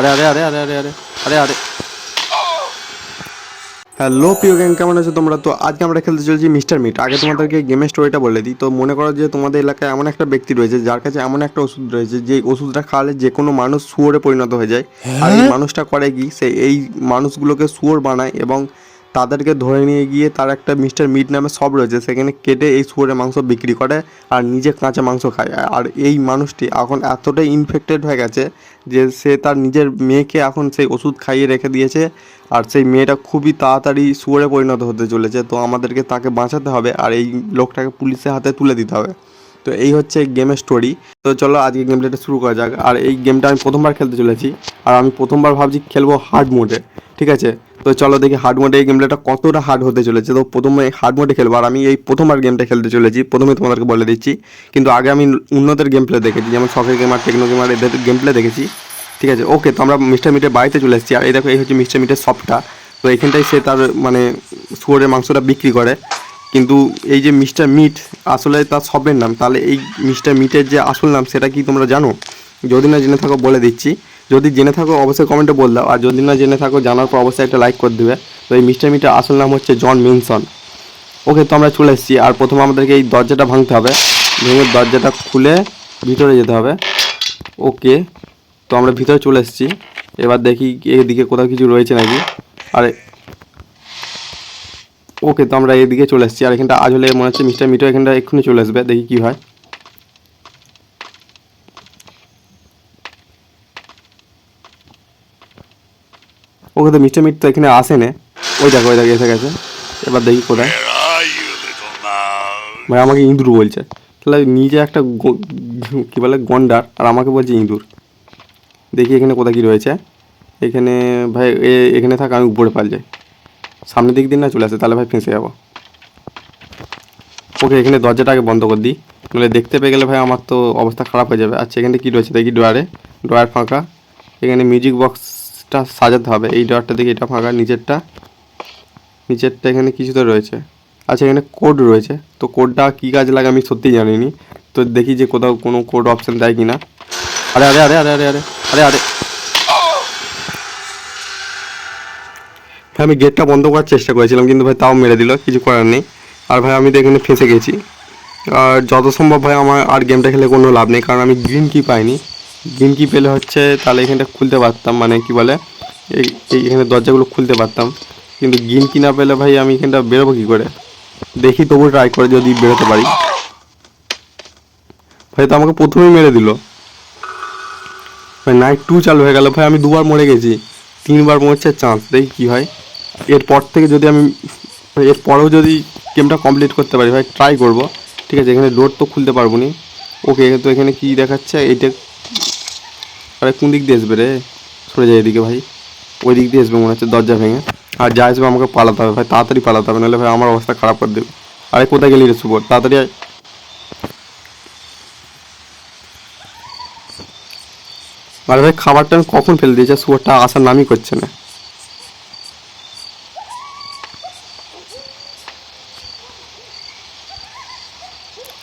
আরে আরে আরে আরে আরে আরে আরে আরে। হ্যালো প্রিয় গেম কেমন আছো তোমরা? তো আজকে আমরা খেলতে চলেছি মিস্টার মিট। আগে তোমাদেরকে গেমের স্টোরিটা বলে দিই। তো মনে করো যে তোমাদের এলাকায় এমন একটা ব্যক্তি রয়েছে যার কাছে এমন একটা ওষুধ রয়েছে যে ওষুধটা খাওয়ালে যে কোনো মানুষ শুয়োরে পরিণত হয়ে যায়। আর এই মানুষটা করে কি? সে এই মানুষগুলোকে শুয়োর বানায় এবং তাদেরকে ধরে নিয়ে গিয়ে তার একটা মিস্টার মিট নামে সব রয়েছে, সেখানে কেটে এই শুয়োরের মাংস বিক্রি করে আর নিজে কাঁচা মাংস খায়। আর এই মানুষটি এখন এতটাই ইনফেক্টেড হয়ে গেছে যে সে তার নিজের মেয়েকে এখন সেই ওষুধ খাইয়ে রেখে দিয়েছে আর সেই মেয়েটা খুবই তাড়াতাড়ি শুয়োরে পরিণত হতে চলেছে। তো আমাদেরকে তাকে বাঁচাতে হবে আর এই লোকটাকে পুলিশের হাতে তুলে দিতে হবে। তো এই হচ্ছে গেমের স্টোরি তো চলো আজকে গেম প্লেটা শুরু করা যাক। আর এই গেমটা আমি প্রথমবার খেলতে চলেছি। আর আমি প্রথমবার ভাবছি খেলব হার্ড মোডে ঠিক আছে? তো চলো দেখি হার্ড মোডে এই গেম প্লেটা কতটা হার্ড হতে চলেছে। তো প্রথমে হার্ড মোডে খেলব। আর আমি এই প্রথমবার গেমটা খেলতে চলেছি। প্রথমে তোমাদেরকে বলে দিচ্ছি। কিন্তু আগে আমি উন্নতের গেম প্লে দেখেছি। যেমন শখের গেমার টেকনো গেমার এদের গেম প্লে দেখেছি। ঠিক আছে? ওকে তো আমরা মিস্টার মিটের বাড়িতে চলে এসেছি। আর এই দেখো, এই হচ্ছে মিস্টার মিটের শপটা তো এখানটাই সে তার মানে শুয়োরের মাংসটা বিক্রি করে। কিন্তু এই যে মিস্টার মিট আসলে তার শপের নাম, তাহলে এই মিস্টার মিটের যে আসল নাম সেটা কি তোমরা জানো? যদি না জেনে থাকো বলে দিচ্ছি। যদি জেনে থাকো অবশ্যই কমেন্টে বল দাও, আর যদি না জেনে থাকো জানার পর অবশ্যই একটা লাইক করে দেবে। তো এই মিস্টার মিটের আসল নাম হচ্ছে জন মিনসন। ওকে তো আমরা চলে এসেছি। আর প্রথমে আমাদেরকে এই দরজাটা ভাঙতে হবে। ভেঙে দরজাটা খুলে ভিতরে যেতে হবে। ওকে তো আমরা ভিতরে চলে এসেছি। এবার দেখি এদিকে কোথাও কিছু রয়েছে নাকি? আরে ওকে তো আমরা এদিকে চলে এসেছি। আর এখানটা আজ হলে মনে হচ্ছে মিস্টার মিটো এখানটা এক্ষুনি চলে আসবে দেখি কি হয়। ওকে তো মিস্টার মিট তো এখানে আসে না ওই দেখো ওই দেখো এসে গেছে। এবার দেখি কোথায়? ভাই আমাকে ইঁদুর বলছে। তাহলে নিজে একটা কি বলে গন্ডার আর আমাকে বলছে ইঁদুর। দেখি এখানে কোথায় কি রয়েছে। এখানে ভাই এখানে থাক আমি উপরে পাল যাই। সামনের দিক দিয়ে না চলে আসে, তাহলে ভাই ফেঁসে যাব। ওকে, এখানে দরজাটাকে বন্ধ করে দিই। নাহলে দেখতে পেয়ে গেলে ভাই আমার তো অবস্থা খারাপ হয়ে যাবে। আচ্ছা এখানে কী রয়েছে? দেখি ড্রয়ারে। ড্রয়ার ফাঁকা। এখানে মিউজিক বক্সটা সাজাতে হবে। এই ড্রয়ারটা দেখি, এটা ফাঁকা, নিচেরটা। নিচেরটা এখানে কিছু তো রয়েছে। আচ্ছা এখানে কোড রয়েছে। তো কোডটা কী কাজ লাগে আমি সত্যিই জানিনি। তো দেখি যে কোথাও কোনো কোড অপশান দেয় কি না আরে আরে আরে আরে আরে আরে আরে আরে। ভাই, আমি গেটটা বন্ধ করার চেষ্টা করেছিলাম, কিন্তু ভাই তাও মেরে দিল, কিছু করার নেই। আর ভাই, আমি তো এখানে ফেঁসে গেছি। আর যত সম্ভব ভাই, আমার আর গেমটা খেলে কোনো লাভ নেই, কারণ আমি গ্রিন কি পাইনি। গ্রিন কি পেলে হচ্ছে, তাহলে এখানটা খুলতে পারতাম মানে কি বলে, এই এখানে দরজাগুলো খুলতে পারতাম। কিন্তু গ্রিন কি না পেলে ভাই, আমি এখানটা বেরোবো কী করে? দেখি, তবু ট্রাই করে যদি বেরোতে পারি। ভাই, তো আমাকে প্রথমেই মেরে দিল। ভাই নাইট টু চালু হয়ে গেল। ভাই, আমি দুবার মরে গেছি। তিনবার মরছে চান্স দেখি কী হয়। এরপর থেকে যদি আমি এর পরেও যদি গেমটা কমপ্লিট করতে পারি, ভাই ট্রাই করব। ঠিক আছে, এখানে ডোর তো খুলতে পারব নি। ওকে তো এখানে কি দেখাচ্ছে? এইটা আরে কোন দিক দিয়ে আসবে রে? সরে যায় এদিকে, ভাই। ওই দিক দিয়ে আসবে মনে হচ্ছে, দরজা ভেঙে। আর যা আসবে আমাকে পালাতে হবে, ভাই, তাড়াতাড়ি পালাতে হবে, নাহলে ভাই আমার অবস্থা খারাপ করে দেবে। আরে কোথায় গেলি রে সুবর তাড়াতাড়ি আরে ভাই, খাবারটা আমি কখন ফেলে দিয়েছি? শুয়োরটা আসার নামই করছে না।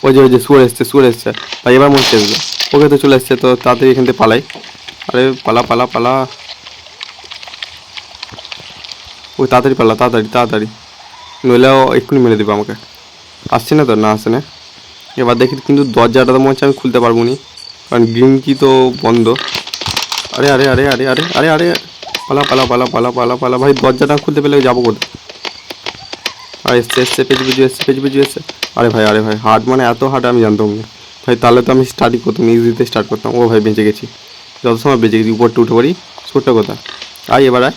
ওই যে ওই যে শুয়ে এসছে শুয়ে এসছে। ভাই এবার হচ্ছে আসবে ওকে তো চলে এসছে তো তাড়াতাড়ি এখান থেকে পালাই। আরে, পালা পালা পালা। ওই তাড়াতাড়ি পালা, তাড়াতাড়ি তাড়াতাড়ি। নইলে এক্ষুনি মেরে দেবে আমাকে। আসছে না তো? না, আসে না। এবার দেখি, কিন্তু দরজাটা তো মনে হচ্ছে আমি খুলতে পারব নি। কারণ গ্রিন কি তো বন্ধ। আরে আরে আরে আরে আরে আরে আরে। পালা পালা পালা পালা পালা পালা। ভাই, দরজাটা খুলতে পেলে যাব কোথায়? আর এসছে এসছে পেজু পেজু এসছে পেজু পেজু এসছে। আরে ভাই আরে ভাই হার্ড মানে এত হার্ড আমি জানতাম না। ভাই, তাহলে তো আমি স্টার্টই করতাম ইজিতে স্টার্ট করতাম। ও ভাই, বেঁচে গেছি। যত সময় বেঁচে গেছি উপরটা উঠে পারি ছোট্ট কথা। আয় এবার আয়।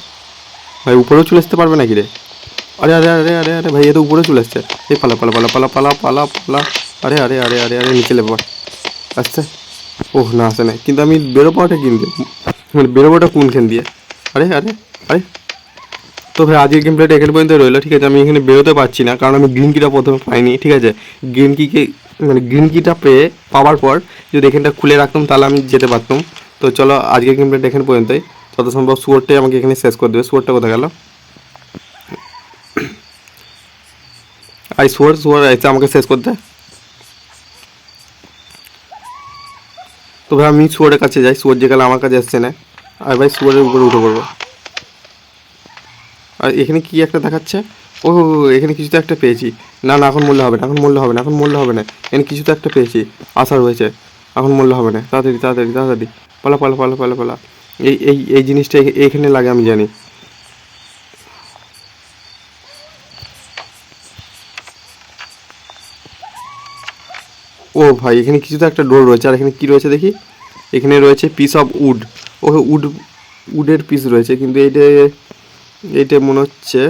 ভাই, উপরেও চলে আসতে পারবে নাকি রে? আরে আরে আরে আরে আরে, ভাই, এ তো উপরে চলে আসছে। এই পালা পালা পালা পালা পালা পালা পালা। আরে আরে আরে আরে আরে, নিচে লেবার আসছে। ওহ, না, আসে না কিন্তু আমি বেরোবোটা কিনতে। মানে বেরোবোটা কোনখান দিয়ে? আরে আরে আরে। তো ভাই আজকের গেম প্লেটা এখানে পর্যন্ত রইল, ঠিক আছে? আমি এখানে বেরোতে পারছি না, কারণ আমি গ্রিন কিটা প্রথমে পাইনি, ঠিক আছে? গ্রিন কিকে মানে গ্রিন কিটা পেয়ে পাওয়ার পর যদি এখানটা খুলে রাখতাম, তাহলে আমি যেতে পারতাম। তো চলো, আজকের গেম প্লেটা এখানে পর্যন্তই। যত সম্ভব শুয়োরটাই আমাকে এখানে শেষ করে দেবে। শুয়োরটা কোথায় গেল? আই শুয়োর শুয়োর এসে আমাকে শেষ করতে তো ভাই আমি শুয়োরের কাছে যাই শুয়োর যে গেলে আমার কাছে আসছে না। আর ভাই সুয়ারের উপরে উঠে পড়ব। আর এখানে কি একটা দেখাচ্ছে? ও এখানে কিছু তো একটা পেয়েছি। না না, এখন মূল্য হবে না, এখন মূল্য হবে না, এখন মূল্য হবে না। এখানে কিছু তো একটা পেয়েছি, আশা রয়েছে। এখন মূল্য হবে না। তাড়াতাড়ি তাড়াতাড়ি তাড়াতাড়ি। পালা পালা পালা পালা পালা। এই এই এই জিনিসটা এ- এইখানে লাগে আমি জানি। ও ভাই, এখানে কিছু তো একটা ডোর রয়েছে। আর এখানে কি রয়েছে দেখি? এখানে রয়েছে পিস অফ উড ও উড উডের পিস রয়েছে, কিন্তু এইটা এইটা মনে হচ্ছে।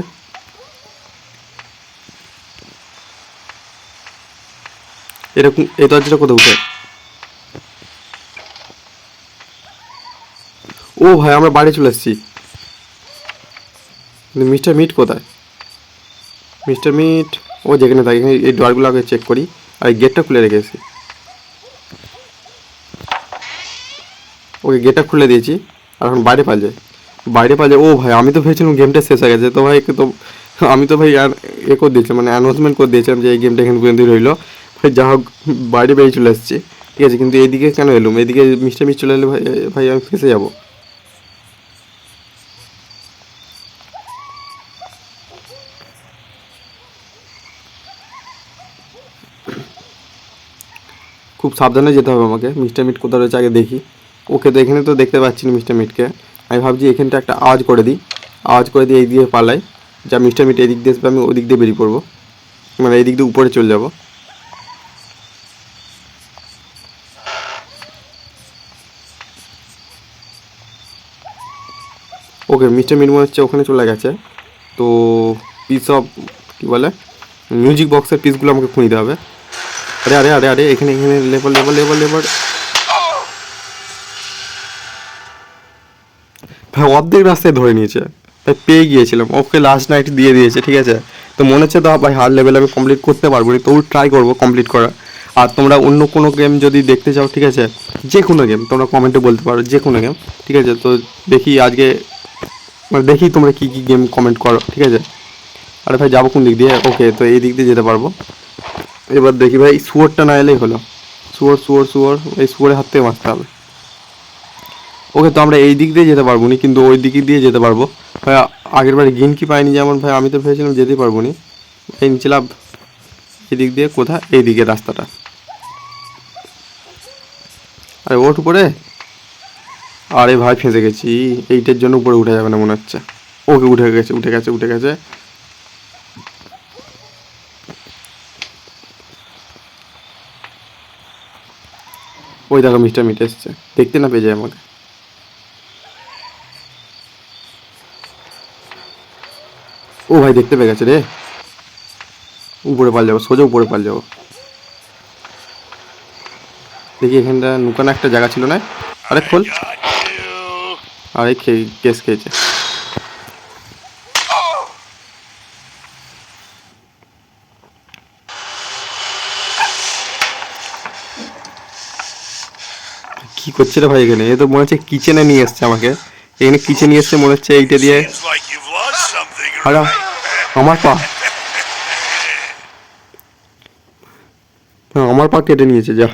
এরকম, এই দরজাটা কোথাও উঠে? ও ভাই, আমরা বাড়ি চলে এসেছি। মিস্টার মিট কোথায়? মিস্টার মিট, ও যেখানে থাকে এই ডোরগুলো আগে চেক করি, আর এই গেটটা খুলে রেখেছি। ওকে গেটটা খুলে দিয়েছি, আর এখন বাইরে পাল যায়। বাইরে পাল যায়। ও ভাই, আমি তো ভেবেছিলাম গেমটা শেষ হয়ে গেছে। তো ভাই তো, আমি তো ভাই আর এ করে দিয়েছিলাম মানে অ্যানাউন্সমেন্ট করে দিয়েছিলাম যে এই গেমটা এখানে পর্যন্ত রইল। ভাই, যা হোক, বাইরে বেরিয়ে চলে এসেছি ঠিক আছে, কিন্তু এদিকে কেন এলুম? এদিকে মিস্টার মিস চলে এলে ভাই ভাই, আমি ফেসে যাব। খুব সাবধানে যেতে হবে আমাকে। মিস্টার মিট কোথায় রয়েছে আগে দেখি। ওকে তো এখানে তো দেখতে পাচ্ছি না মিস্টার মিটকে আমি ভাবছি এখানটা একটা আওয়াজ করে দিই। আওয়াজ করে দিয়ে এই দিকে পালাই। যা মিস্টার মিট এদিক দিয়ে আসবে, আমি ওদিক দিয়ে বেরিয়ে পড়ব। মানে এই দিক দিয়ে উপরে চলে যাব। ওকে মিস্টার মিট মনে হচ্ছে ওখানে চলে গেছে। তো পিস অফ কী বলে মিউজিক বক্সের পিসগুলো আমাকে খুঁজতে হবে। আরে আরে আরে আরে, এখানে এখানে লেবার লেবার লেবার লেবার অর্ধেক রাস্তায় ধরে নিয়েছে। ভাই পেয়ে গিয়েছিলাম। ওকে লাস্ট নাইট দিয়ে দিয়েছে, ঠিক আছে? তো মনে হচ্ছে তো ভাই হার লেভেল আমি কমপ্লিট করতে পারব না। তবু ট্রাই করব কমপ্লিট করা। আর তোমরা অন্য কোনো গেম যদি দেখতে চাও, ঠিক আছে? যে কোনো গেম তোমরা কমেন্টে বলতে পারো, যে কোনো গেম ঠিক আছে? তো দেখি আজকে মানে দেখি তোমরা কী কী গেম কমেন্ট করো, ঠিক আছে? আরে ভাই, যাব কোন দিক দিয়ে? ওকে তো এই দিক দিয়ে যেতে পারব। এবার দেখি ভাই, শুয়োরটা না এলেই হলো। শুয়োর শুয়োর শুয়োর, এই শুয়োরের হাত থেকে বাঁচতে হবে। ওকে তো আমরা এই দিক দিয়ে যেতে পারব না, কিন্তু ওই দিক দিয়ে যেতে পারব। ভাই আগের বারে গিন কি পাইনি যেমন ভাই আমি তো ভেবেছিলাম যেতে পারব না। এই এই দিয়ে কোথায় এই দিকে রাস্তাটা। আরে, ওঠ উপরে। আরে ভাই, ফেঁসে গেছি। এইটার জন্য উপরে উঠে যাবে না মনে হচ্ছে। ওকে, উঠে গেছে উঠে গেছে উঠে গেছে। ওই দেখো, মিস্টার মিটে এসছে। দেখতে না পেয়ে যায় আমাকে। ও ভাই, দেখতে পেয়ে গেছে রে। উপরে পাল যাব, সোজা উপরে পাল যাব। দেখি এখানটা নুকানো একটা জায়গা ছিল না? আরে খোল. আরে খেয়ে কেস খেয়েছে। কি করছে রে ভাই এখানে? এ তো মনে হচ্ছে কিচেনে নিয়ে এসছে আমাকে। এখানে কিচেন নিয়ে এসছে মনে হচ্ছে এইটা দিয়ে হারা আমার পা হ্যাঁ, আমার পা কেটে নিয়েছে যা।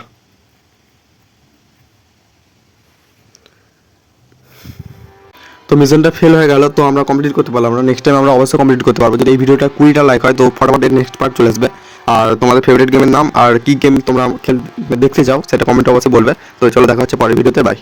তো মিশনটা ফেল হয়ে গেল তো আমরা কমপ্লিট করতে পারলাম না। নেক্সট টাইম আমরা অবশ্যই কমপ্লিট করতে পারব। যদি এই ভিডিওটা কুড়িটা লাইক হয় তো ফটাফট নেক্সট পার্ট চলে আসবে। আর তোমাদের ফেভারিট গেমের নাম আর কি গেম তোমরা দেখতে চাও সেটা কমেন্ট অবশ্যই বলবে। তো চলো দেখা হচ্ছে পরের ভিডিওতে বাই